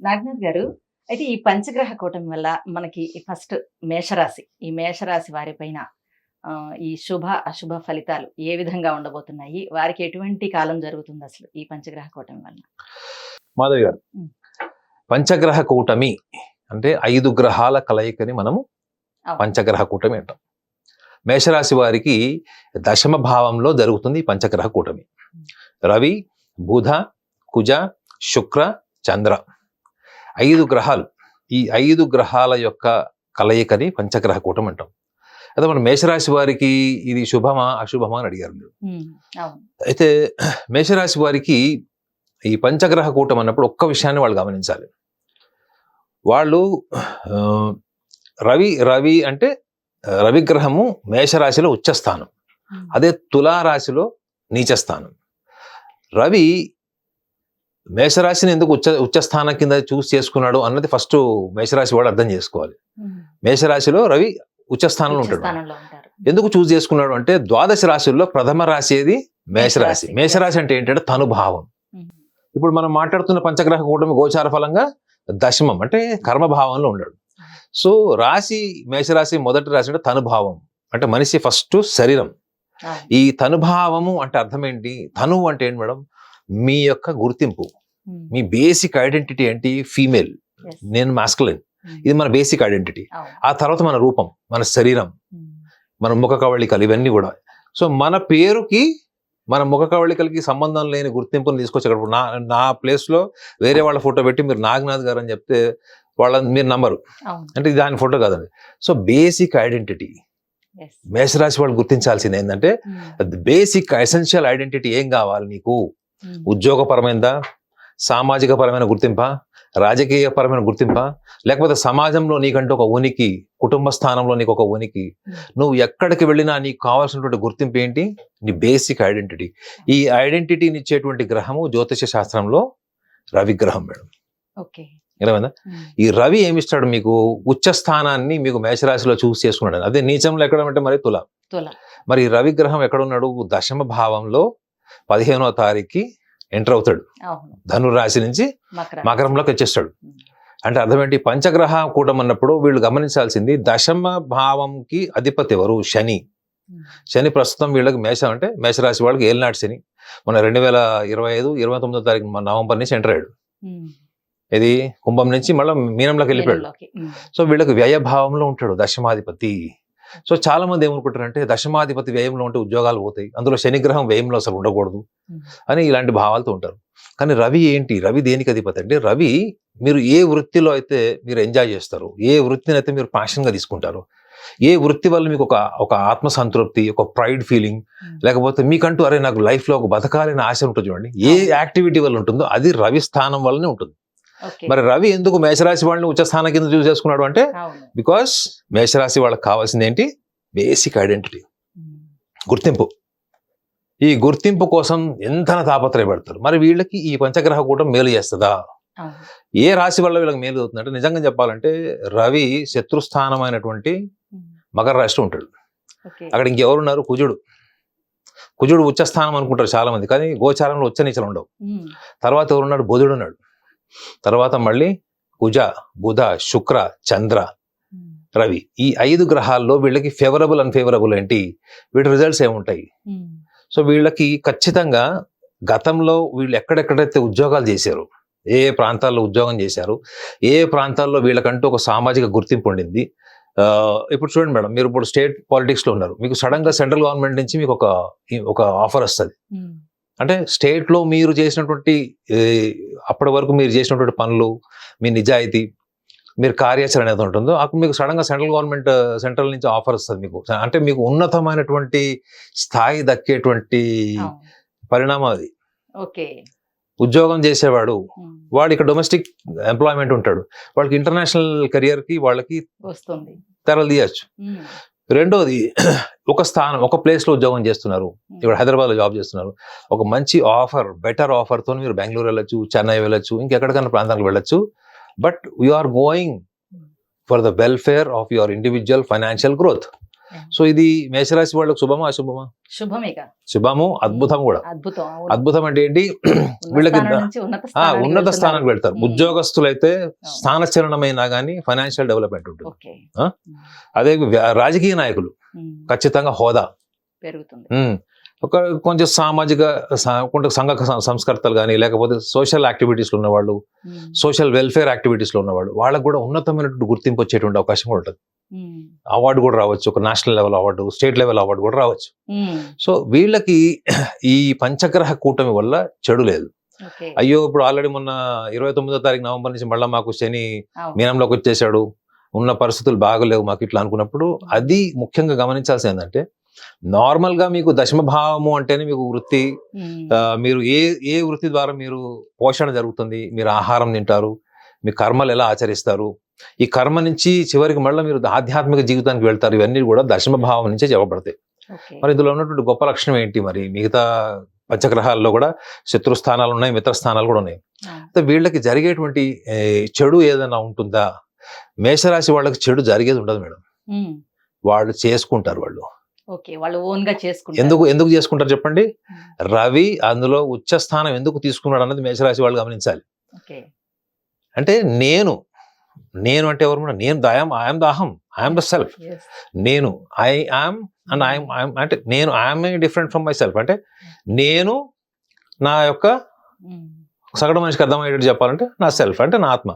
నాగనాథ్ గారు అయితే ఈ పంచగ్రహ కూటమి వల్ల మనకి ఫస్ట్ మేషరాశి. ఈ మేషరాశి వారి పైన ఈ శుభ అశుభ ఫలితాలు ఏ విధంగా ఉండబోతున్నాయి? వారికి ఎటువంటి కాలం జరుగుతుంది అసలు ఈ పంచగ్రహ కూటమి వల్ల? మాధవి గారు. పంచగ్రహ కూటమి అంటే ఐదు గ్రహాల కలయికని మనము. పంచగ్రహ కూటమి అంటాం. మేషరాశి వారికి దశమ భావంలో జరుగుతుంది ఈ పంచగ్రహ కూటమి. రవి బుధ కుజ శుక్ర చంద్ర. ఐదు గ్రహాలు. ఈ ఐదు గ్రహాల యొక్క కలయికని పంచగ్రహ కూటమి అంటాం. అదే మన మేషరాశి వారికి ఇది శుభమా అశుభమా అని అడిగారు మీరు. అయితే మేషరాశి వారికి ఈ పంచగ్రహ కూటం అన్నప్పుడు ఒక్క విషయాన్ని వాళ్ళు గమనించాలి. వాళ్ళు రవి రవి అంటే రవిగ్రహము మేషరాశిలో ఉచ్చస్థానం. అదే తులారాశిలో నీచస్థానం. రవి మేషరాశిని ఎందుకు ఉచ్చ ఉచ్చస్థానం కింద చూస్ చేసుకున్నాడు అన్నది ఫస్ట్ మేషరాశి వాడు అర్థం చేసుకోవాలి. మేషరాశిలో రవి ఉచ్చస్థానంలో ఉచ్చ ఉంటాడు ఎందుకు చూస్ చేసుకున్నాడు అంటే ద్వాదశ రాశుల్లో ప్రథమ రాశి ఏది? మేషరాశి. మేషరాశి. అంటే ఏంటంటే తనుభావం. ఇప్పుడు మనం మాట్లాడుతున్న పంచగ్రహ కూటమి గోచార ఫలంగా దశమం అంటే కర్మభావంలో ఉన్నాడు. సో రాశి మేషరాశి మొదటి రాశి అంటే తనుభావం. అంటే మనిషి ఫస్ట్ శరీరం. ఈ తనుభావము అంటే అర్థం ఏంటి? తను అంటే ఏంటి మేడం? మీ యొక్క గుర్తింపు ఉమ్, మీ బేసిక్ ఐడెంటిటీ ఏంటి? ఫీమేల్. నేను మాస్కులైన్ ఉమ్, ఇది మన బేసిక్ ఐడెంటిటీ అవును. ఆ తర్వాత మన రూపం మన శరీరం ఉమ్, మన ముఖ కవళికలు ఇవన్నీ కూడా. సో మన పేరుకి మన ముఖ కవళికలకి సంబంధం లేని గుర్తింపుని తీసుకొచ్చి అక్కడ నా నా ప్లేస్లో వేరే వాళ్ళ ఫోటో పెట్టి మీరు నాగనాథ్ గారు అని చెప్తే వాళ్ళ మీరు నమ్మరు. అంటే ఇది దాని ఫోటో కాదండి. So basic identity. మేషరాశి వాళ్ళు గుర్తించాల్సింది ఏంటంటే బేసిక్ ఎసెన్షియల్ ఐడెంటిటీ ఏం కావాలి నీకు? ఉద్యోగపరమైనదా సామాజిక పరమైన గుర్తింప? రాజకీయ పరమైన గుర్తింప? లేకపోతే సమాజంలో నీకంటూ ఒక ఉనికి కుటుంబ స్థానంలో నీకు ఒక ఉనికి. నువ్వు ఎక్కడికి వెళ్ళినా నీకు కావాల్సినటువంటి గుర్తింపు ఏంటి? నీ బేసిక్ ఐడెంటిటీ. ఈ ఐడెంటిటీని ఇచ్చేటువంటి గ్రహము జ్యోతిష శాస్త్రంలో రవి గ్రహం మేడం. ఓకే. ఏమైందా? ఈ రవి ఏమిస్తాడు మీకు? ఉచ్చ స్థానాన్ని మీకు మేషరాశిలో చూస్ చేసుకున్నాడు. అదే నీచంలో ఎక్కడ అంటే మరి తుల. తుల. మరి రవి గ్రహం ఎక్కడున్నాడు? దశమ భావంలో పదిహేనో తారీఖుకి ఎంటర్ అవుతాడు. అవును. ధనురాశి నుంచి మకర మకరంలోకి వచ్చేస్తాడు. అంటే అర్థం ఏంటి పంచగ్రహ కూటం అన్నప్పుడు వీళ్ళు గమనించాల్సింది దశమ భావంకి అధిపతి ఎవరు? శని. శని ప్రస్తుతం వీళ్ళకి మేషం అంటే మేషరాశి వాళ్ళకి ఏలినాటి శని. మన రెండు వేల ఇరవై ఐదు ఇరవై తొమ్మిదో తారీఖు మన నవంబర్ నుంచి ఎంటర్ అయ్యాడు. ఇది కుంభం నుంచి మళ్ళీ మీనంలోకి వెళ్ళిపోయాడు. సో వీళ్ళకి వ్యయ భావంలో ఉంటాడు దశమాధిపతి. సో చాలా మంది ఏమనుకుంటారంటే దశమాధిపతి వ్యయంలో ఉంటే ఉద్యోగాలు పోతాయి అందులో శనిగ్రహం వ్యయంలో అసలు ఉండకూడదు అని ఇలాంటి భావాలతో ఉంటారు. కానీ రవి ఏంటి? రవి దేనికి అధిపతి అంటే రవి మీరు ఏ వృత్తిలో అయితే మీరు ఎంజాయ్ చేస్తారు ఏ వృత్తిని అయితే మీరు ప్యాషన్గా తీసుకుంటారు ఏ వృత్తి వల్ల మీకు ఒక ఒక ఆత్మసంతృప్తి ఒక ప్రైడ్ ఫీలింగ్ లేకపోతే మీకంటూ అరే నాకు లైఫ్లో ఒక బతకాలని ఆశ ఉంటుంది చూడండి ఏ యాక్టివిటీ వల్ల ఉంటుందో అది రవి స్థానం వల్లనే ఉంటుంది. మరి రవి ఎందుకు మేషరాశి వాళ్ళని ఉచ్చ స్థానం కింద చూస్ చేసుకున్నాడు అంటే బికాస్ మేషరాశి వాళ్ళకి కావాల్సింది ఏంటి? Basic identity. గుర్తింపు. ఈ గుర్తింపు కోసం ఎంత తాపత్రయపడతారు. మరి వీళ్ళకి ఈ పంచగ్రహ కూటం మేలు చేస్తుందా? ఏ రాశి వల్ల వీళ్ళకి మేలు అవుతుందంటే నిజంగా చెప్పాలంటే రవి శత్రుస్థానమైనటువంటి మకర రాశి ఉంటాడు. అక్కడ ఇంకెవరున్నారు? కుజుడు. కుజుడు ఉచ్చస్థానం అనుకుంటారు చాలా మంది కానీ గోచారంలో ఉచ్చ నీచలు ఉండవు. తర్వాత ఎవరున్నాడు? బుధుడు ఉన్నాడు. తర్వాత మళ్ళీ కుజ బుధ శుక్ర చంద్ర రవి ఈ ఐదు గ్రహాల్లో వీళ్ళకి ఫేవరబుల్ అన్ఫేవరబుల్ ఏంటి? వీటి రిజల్ట్స్ ఏముంటాయి? ఉమ్, సో వీళ్ళకి ఖచ్చితంగా గతంలో వీళ్ళు ఎక్కడెక్కడైతే ఉద్యోగాలు చేశారు ఏ ఏ ప్రాంతాల్లో ఉద్యోగం చేశారు ఏ ప్రాంతాల్లో వీళ్ళకంటూ ఒక సామాజిక గుర్తింపు ఉండింది ఇప్పుడు చూడండి మేడం మీరు ఇప్పుడు స్టేట్ పాలిటిక్స్లో ఉన్నారు. మీకు సడన్గా సెంట్రల్ గవర్నమెంట్ నుంచి మీకు ఒక ఒక ఆఫర్ వస్తుంది. ఉమ్, అంటే స్టేట్లో మీరు చేసినటువంటి అప్పటి వరకు మీరు చేసినటువంటి పనులు మీ నిజాయితీ మీరు కార్యాచరణ ఏదో ఉంటుందో అప్పుడు మీకు సడన్గా సెంట్రల్ గవర్నమెంట్ సెంట్రల్ నుంచి ఆఫర్ వస్తుంది మీకు. అంటే మీకు ఉన్నతమైనటువంటి స్థాయి దక్కేటువంటి పరిణామం అది. ఓకే. ఉద్యోగం చేసేవాడు వాడు ఇక్కడ డొమెస్టిక్ ఎంప్లాయ్మెంట్ ఉంటాడు. వాళ్ళకి ఇంటర్నేషనల్ కెరియర్కి వాళ్ళకి వస్తుంది. తెరలు తీయచ్చు. రెండోది ఒక స్థానం ఒక ప్లేస్లో ఉద్యోగం చేస్తున్నారు. ఇక్కడ హైదరాబాద్లో జాబ్ చేస్తున్నారు. ఒక మంచి ఆఫర్ బెటర్ ఆఫర్తో మీరు బెంగళూరు వెళ్ళొచ్చు చెన్నై వెళ్ళొచ్చు ఇంకెక్కడికైనా ప్రాంతానికి వెళ్ళొచ్చు. But you are going for the welfare of your individual financial growth. So ఇది మేషరాశి వాళ్ళకి శుభమా అశుభమా శుభమేగా శుభము అద్భుతం కూడా అద్భుతం. అద్భుతం అంటే ఏంటి వీళ్ళకి ఉన్నత స్థానానికి వెళ్తారు. ఉద్యోగస్తులైతే స్థానచలనమైనా కానీ ఫైనాన్షియల్ డెవలప్మెంట్ ఉంటుంది? అదే రాజకీయ నాయకులు. ఖచ్చితంగా హోదా పెరుగుతుంది. ఒక కొంచెం సామాజిక కొంచెం సంఘ సంస్కర్తలు కానీ లేకపోతే సోషల్ యాక్టివిటీస్లో ఉన్నవాళ్ళు. సోషల్ వెల్ఫేర్ యాక్టివిటీస్లో ఉన్నవాళ్ళు వాళ్ళకు కూడా ఉన్నతమైనటువంటి గుర్తింపు వచ్చేటువంటి అవకాశం కూడా ఉంటుంది. అవార్డు కూడా రావచ్చు ఒక national level award state level award కూడా రావచ్చు. సో వీళ్ళకి ఈ పంచగ్రహ కూటమి వల్ల చెడు లేదు. అయ్యో ఇప్పుడు ఆల్రెడీ మొన్న ఇరవై తొమ్మిదో తారీఖు నవంబర్ నుంచి మళ్ళీ మాకు శని. మీనంలోకి వచ్చేసాడు ఉన్న పరిస్థితులు బాగలేవు మాకు ఇట్లా అనుకున్నప్పుడు అది ముఖ్యంగా గమనించాల్సింది ఏంటంటే నార్మల్గా మీకు దశమ భావము అంటేనే మీకు వృత్తి మీరు ఏ ఏ వృత్తి ద్వారా మీరు పోషణ జరుగుతుంది మీరు ఆహారం తింటారు మీ కర్మలు ఎలా ఆచరిస్తారు ఈ కర్మ నుంచి చివరికి మళ్ళీ మీరు ఆధ్యాత్మిక జీవితానికి వెళ్తారు. ఇవన్నీ కూడా దశమ భావం నుంచే చెప్పబడతాయి. మరి ఇందులో ఉన్నటువంటి గొప్ప లక్షణం ఏంటి? మరి మిగతా పంచగ్రహాల్లో కూడా శత్రు స్థానాలు ఉన్నాయి మిత్ర స్థానాలు కూడా ఉన్నాయి. అయితే వీళ్ళకి జరిగేటువంటి చెడు ఏదైనా ఉంటుందా? మేషరాశి వాళ్ళకి చెడు జరిగేది ఉండదు మేడం. వాళ్ళు చేసుకుంటారు వాళ్ళు. వాళ్ళు చేసుకుంటారు. ఎందుకు ఎందుకు చేసుకుంటారు చెప్పండి. రవి అందులో ఉచ్చ స్థానం ఎందుకు తీసుకున్నాడు అన్నది మేషరాశి వాళ్ళు గమనించాలి. అంటే నేను నేను అంటే ఎవరు నేను దయం ఐఎమ్ ద అహం ఐఎమ్ ద సెల్ఫ్. నేను ఐ ఆమ్ అండ్ ఐఎమ్ అంటే నేను I'm different from my self అంటే నేను నా యొక్క ఉమ్. సగటు మనిషికి అర్థమయ్యేటట్టు చెప్పాలంటే నా సెల్ఫ్ అంటే నా ఆత్మ.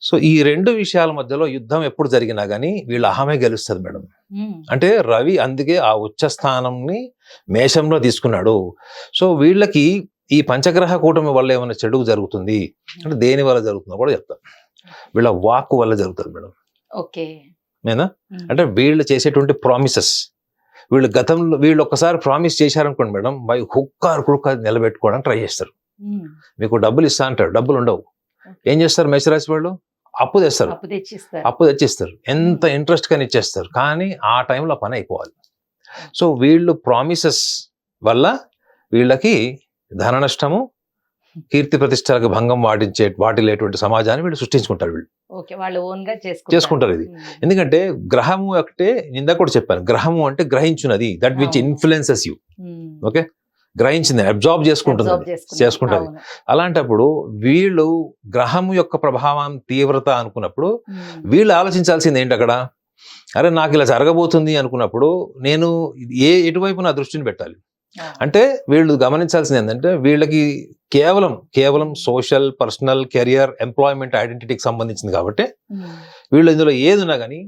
సో ఈ రెండు విషయాల మధ్యలో యుద్ధం ఎప్పుడు జరిగినా కానీ వీళ్ళ అహమే గెలుస్తుంది మేడం. ఉమ్. అంటే రవి అందుకే ఆ ఉచ్చ స్థానంని మేషంలో తీసుకున్నాడు. సో వీళ్ళకి ఈ పంచగ్రహ కూటమి వల్ల ఏమైనా చెడు జరుగుతుంది? అంటే దేని వల్ల జరుగుతుందో కూడా చెప్తాను వీళ్ళ వాక్ వల్ల జరుగుతుంది మేడం. ఓకే. నేనా. అంటే వీళ్ళు చేసేటువంటి ప్రామిసెస్. వీళ్ళు గతంలో వీళ్ళు ఒక్కసారి ప్రామిస్ చేశారనుకోండి మేడం బై హుక్కారు కుక్క నిలబెట్టుకోవడానికి ట్రై చేస్తారు. మీకు డబ్బులు ఇస్తా అంటారు డబ్బులు ఉండవు. ఏం చేస్తారు మేషరాశి వాళ్ళు? అప్పు తెస్తారు. అప్పు తెచ్చిస్తారు. అప్పు తెచ్చిస్తారు. ఎంత ఇంట్రెస్ట్ కానీ ఇచ్చేస్తారు. కానీ ఆ టైంలో పని అయిపోవాలి. సో వీళ్ళు ప్రామిసెస్ వల్ల వీళ్ళకి ధన నష్టము కీర్తి ప్రతిష్టలకు భంగం వాటించే వాటిలేటువంటి సమాజాన్ని వీళ్ళు సృష్టించుకుంటారు వీళ్ళు చేసుకుంటారు ఇది. ఎందుకంటే గ్రహము ఒకటే ఇందాక కూడా చెప్పాను గ్రహము అంటే గ్రహించున్నది that which. Influences you. Okay గ్రహించింది అబ్జార్బ్ చేసుకుంటుంది. చేసుకుంటది. అలాంటప్పుడు వీళ్ళు గ్రహం యొక్క ప్రభావం తీవ్రత అనుకున్నప్పుడు. వీళ్ళు ఆలోచించాల్సింది ఏంటి అక్కడ అరే నాకు ఇలా జరగబోతుంది అనుకున్నప్పుడు నేను ఏ ఎటువైపు నా దృష్టిని పెట్టాలి. అంటే వీళ్ళు గమనించాల్సింది ఏంటంటే వీళ్ళకి కేవలం కేవలం సోషల్ పర్సనల్ కెరియర్ ఎంప్లాయ్మెంట్ ఐడెంటిటీకి సంబంధించింది కాబట్టి. వీళ్ళు ఇందులో ఏది ఉన్నా కానీ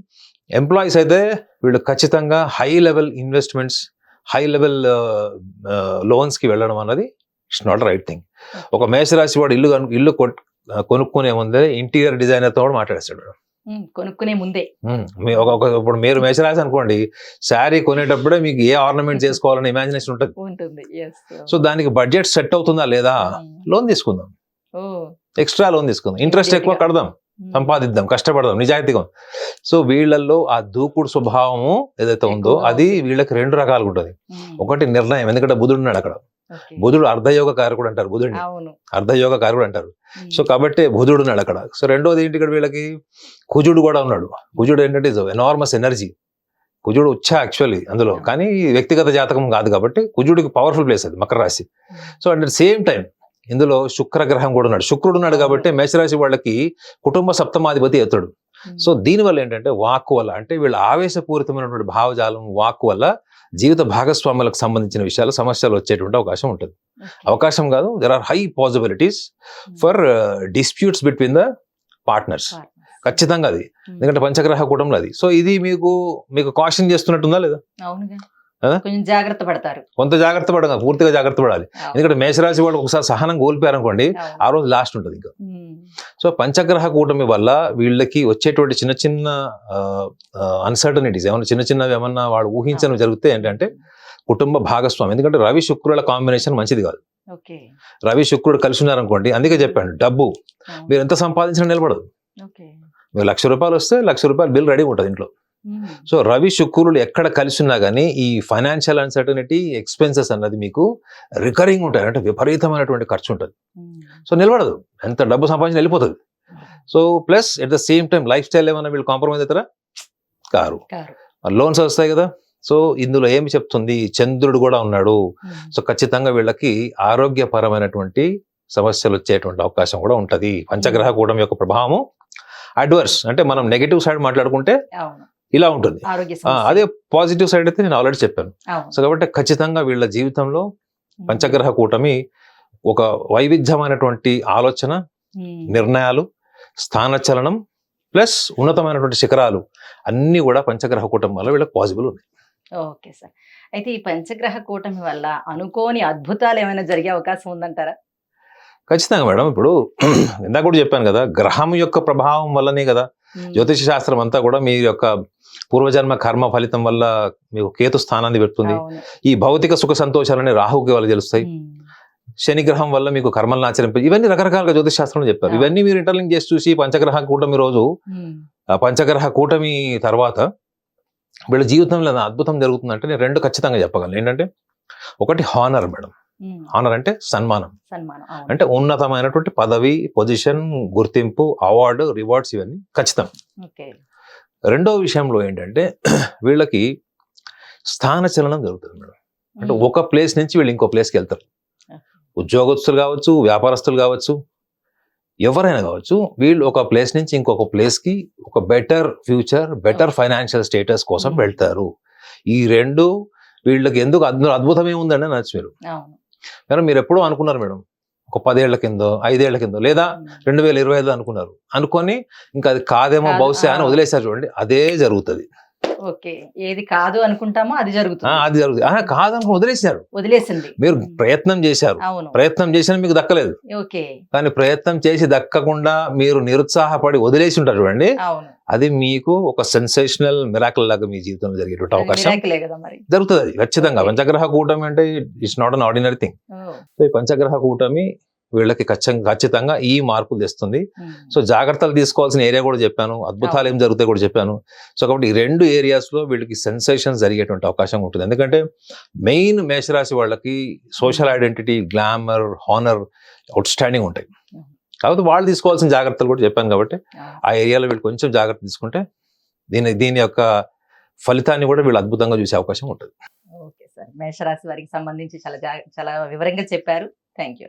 ఎంప్లాయీస్ అయితే వీళ్ళు ఖచ్చితంగా high level investments high level లోన్స్కి వెళ్ళడం అన్నది ఇట్స్ నాట్ రైట్ థింగ్ ఒక మేషరాశి వాడు ఇల్లు ఇల్లు కొనుక్కునే ముందే ఇంటీరియర్ డిజైనర్తో కూడా మాట్లాడేస్తాడు. కొనుక్కునే ముందే. ఇప్పుడు మీరు మేషరాశి అనుకోండి శారీ కొనేటప్పుడే మీకు ఏ ఆర్నమెంట్ చేసుకోవాలని ఇమాజినేషన్ ఉంటుంది. ఉంటుంది. సో దానికి బడ్జెట్ సెట్ అవుతుందా లేదా? లోన్ తీసుకుందాం. ఎక్స్ట్రా లోన్ తీసుకుందాం. ఇంట్రెస్ట్ ఎక్కువ. కడదాం. సంపాదిద్దాం కష్టపడదాం నిజాయితీగా సో వీళ్ళల్లో ఆ దూకుడు స్వభావము ఏదైతే ఉందో అది. వీళ్ళకి రెండు రకాలుగా ఉంటుంది. ఒకటి నిర్ణయం ఎందుకంటే బుధుడు ఉన్నాడు అక్కడ. బుధుడు అర్ధయోగ కారకుడు అంటారు బుధుడిని. అర్ధయోగ కారకుడు అంటారు. సో కాబట్టి బుధుడు ఉన్నాడు అక్కడ. సో రెండోది ఏంటి ఇక్కడ వీళ్ళకి? కుజుడు కూడా ఉన్నాడు. కుజుడు ఏంటంటే ఎనార్మస్ ఎనర్జీ కుజుడు ఉచ్చ యాక్చువల్లీ అందులో. కానీ వ్యక్తిగత జాతకం కాదు కాబట్టి కుజుడికి పవర్ఫుల్ ప్లేస్ అది మకర రాశి. So at the same time ఇందులో శుక్ర గ్రహం కూడా ఉన్నాడు. శుక్రుడు ఉన్నాడు కాబట్టి మేషరాశి వాళ్ళకి కుటుంబ సప్తమాధిపతి ఎత్తుడు. సో దీనివల్ల ఏంటంటే వాక్ వల్ల అంటే వీళ్ళ ఆవేశపూరితమైనటువంటి భావజాలం వాక్ వల్ల జీవిత భాగస్వాములకు సంబంధించిన విషయాలు సమస్యలు వచ్చేటువంటి అవకాశం ఉంటుంది. అవకాశం కాదు there are high possibilities. For disputes between the partners. ఖచ్చితంగా అది ఉమ్. ఎందుకంటే పంచగ్రహ కూటంలో అది సో ఇది మీకు మీకు కాషన్ చేస్తున్నట్టుందా లేదా? కొంచెం జాగ్రత్త పడతారు. కొంత జాగ్రత్త పడగా పూర్తిగా జాగ్రత్త పడాలి. ఎందుకంటే మేషరాశి వాళ్ళు ఒకసారి సహనం కోల్పోయారనుకోండి. ఆ రోజు లాస్ట్ ఉంటుంది ఇంకా. సో పంచగ్రహ కూటమి వల్ల వీళ్ళకి వచ్చేటువంటి చిన్న చిన్న అన్సర్టనిటీస్ ఏమన్నా చిన్న చిన్నవి ఏమన్నా వాళ్ళు ఊహించని జరిగితే ఏంటంటే కుటుంబ భాగస్వామి. ఎందుకంటే రవి శుక్రుల కాంబినేషన్ మంచిది కాదు. రవి శుక్రుడు కలిసి ఉన్నారనుకోండి అందుకే చెప్పాను డబ్బు. మీరు ఎంత సంపాదించినా నిలబడదు. ఓకే. మీరు లక్ష రూపాయలు వస్తే లక్ష రూపాయలు బిల్ రెడీ ఉంటుంది ఇంట్లో. సో రవి శుక్రులు ఎక్కడ కలిసి ఉన్నా కానీ ఈ ఫైనాన్షియల్ అన్సర్టనిటీ ఎక్స్పెన్సెస్ అన్నది మీకు రికరింగ్ ఉంటాయి. అంటే విపరీతమైనటువంటి ఖర్చు ఉంటుంది. సో నిలబడదు. ఎంత డబ్బు సంపాదించిన వెళ్ళిపోతుంది. So plus at the same time life style ఏమైనా వీళ్ళు కాంప్రమైజ్ అవుతారా కారు. లోన్స్ వస్తాయి కదా. సో ఇందులో ఏమి చెప్తుంది? చంద్రుడు కూడా ఉన్నాడు. సో ఖచ్చితంగా వీళ్ళకి ఆరోగ్యపరమైనటువంటి సమస్యలు వచ్చేటువంటి అవకాశం కూడా ఉంటది. పంచగ్రహ కూటమి యొక్క ప్రభావము అడ్వర్స్ అంటే మనం నెగటివ్ సైడ్ మాట్లాడుకుంటే ఇలా ఉంటుంది. అదే పాజిటివ్ సైడ్ అయితే నేను ఆల్రెడీ చెప్పాను సో కాబట్టి ఖచ్చితంగా వీళ్ళ జీవితంలో. పంచగ్రహ కూటమి ఒక వైవిధ్యమైనటువంటి ఆలోచన. నిర్ణయాలు స్థానచలనం ప్లస్ ఉన్నతమైనటువంటి శిఖరాలు అన్నీ కూడా పంచగ్రహ కూటమి వల్ల వీళ్ళకి పాసిబుల్ ఉన్నాయి ఓకే సార్ అయితే ఈ పంచగ్రహ కూటమి వల్ల అనుకోని అద్భుతాలు ఏమైనా జరిగే అవకాశం ఉందంటారా ఖచ్చితంగా మేడం ఇప్పుడు ఇందాక కూడా చెప్పాను కదా గ్రహం యొక్క ప్రభావం వల్లనే కదా. జ్యోతిష శాస్త్రం అంతా కూడా మీ యొక్క పూర్వజన్మ కర్మ ఫలితం వల్ల మీకు కేతు స్థానాన్ని పెడుతుంది. ఈ భౌతిక సుఖ సంతోషాలని రాహుకి వాళ్ళు తెలుస్తాయి ఉమ్. శని గ్రహం వల్ల మీకు కర్మలను ఆచరింప ఇవన్నీ రకరకాలుగా జ్యోతిష శాస్త్రంలో చెప్పారు. ఇవన్నీ మీరు ఇంటర్లింక్ చేసి చూసి పంచగ్రహ కూటమి రోజు. ఆ పంచగ్రహ కూటమి తర్వాత వీళ్ళ జీవితంలో అద్భుతం జరుగుతుందంటే నేను రెండు ఖచ్చితంగా చెప్పగలను ఏంటంటే ఒకటి హానర్ మేడం హానర్ అంటే సన్మానం. అంటే ఉన్నతమైనటువంటి పదవి పొజిషన్ గుర్తింపు అవార్డు రివార్డ్స్ ఇవన్నీ ఖచ్చితం. రెండో విషయంలో ఏంటంటే వీళ్ళకి స్థాన చలనం జరుగుతుంది మేడం. అంటే. ఒక ప్లేస్ నుంచి వీళ్ళు ఇంకో ప్లేస్కి వెళ్తారు. ఉద్యోగస్తులు కావచ్చు వ్యాపారస్తులు కావచ్చు ఎవరైనా కావచ్చు వీళ్ళు ఒక ప్లేస్ నుంచి ఇంకొక ప్లేస్కి ఒక better future better financial status కోసం. వెళ్తారు. ఈ రెండు వీళ్ళకి ఎందుకు అద్భుతం అద్భుతం ఏముందండి నచ్చు మీరు మేడం మీరు ఎప్పుడో అనుకున్నారు మేడం ఒక పదేళ్ళ కిందో ఐదేళ్ళ కిందో లేదా. రెండు వేల ఇరవై ఐదు అనుకున్నారు అనుకొని ఇంకా అది కాదేమో కాదు, బహుశా అని. వదిలేశారు చూడండి అదే జరుగుతుంది ఓకే. ఏది కాదు అనుకుంటామో అది జరుగుతుంది. అది జరుగుతుంది. ఆ, కాదనుకుని వదిలేశారు. వదిలేసింది. మీరు. ప్రయత్నం చేశారు. అవును. ప్రయత్నం చేసినా మీకు దక్కలేదు. ఓకే. కానీ ప్రయత్నం చేసి దక్కకుండా మీరు నిరుత్సాహపడి వదిలేసి ఉంటారు చూడండి. అవును. అది మీకు ఒక సెన్సేషనల్ మిరాకల్ లాగా మీ జీవితంలో జరిగేటువంటి అవకాశం కదా జరుగుతుంది అది ఖచ్చితంగా. పంచగ్రహ కూటమి అంటే it's not an ordinary thing. So ఈ పంచగ్రహ కూటమి వీళ్ళకి ఖచ్చితంగా ఖచ్చితంగా ఈ మార్పులు తెస్తుంది. సో జాగ్రత్తలు తీసుకోవాల్సిన ఏరియా కూడా చెప్పాను. అద్భుతాలు ఏం జరుగుతాయి కూడా చెప్పాను. సో కాబట్టి ఈ రెండు ఏరియాస్లో వీళ్ళకి సెన్సేషన్స్ జరిగేటువంటి అవకాశం ఉంటుంది. ఎందుకంటే మెయిన్ మేషరాశి వాళ్ళకి social identity glamour honour outstanding ఉంటాయి కాబట్టి వాళ్ళు తీసుకోవాల్సిన జాగ్రత్తలు కూడా చెప్పాను కాబట్టి. ఆ. ఏరియాలో వీళ్ళు కొంచెం జాగ్రత్త తీసుకుంటే దీని దీని యొక్క ఫలితాన్ని కూడా వీళ్ళు అద్భుతంగా చూసే అవకాశం ఉంటుంది. Okay sir. మేషరాశి వారికి సంబంధించి చాలా చాలా వివరంగా చెప్పారు. Thank you.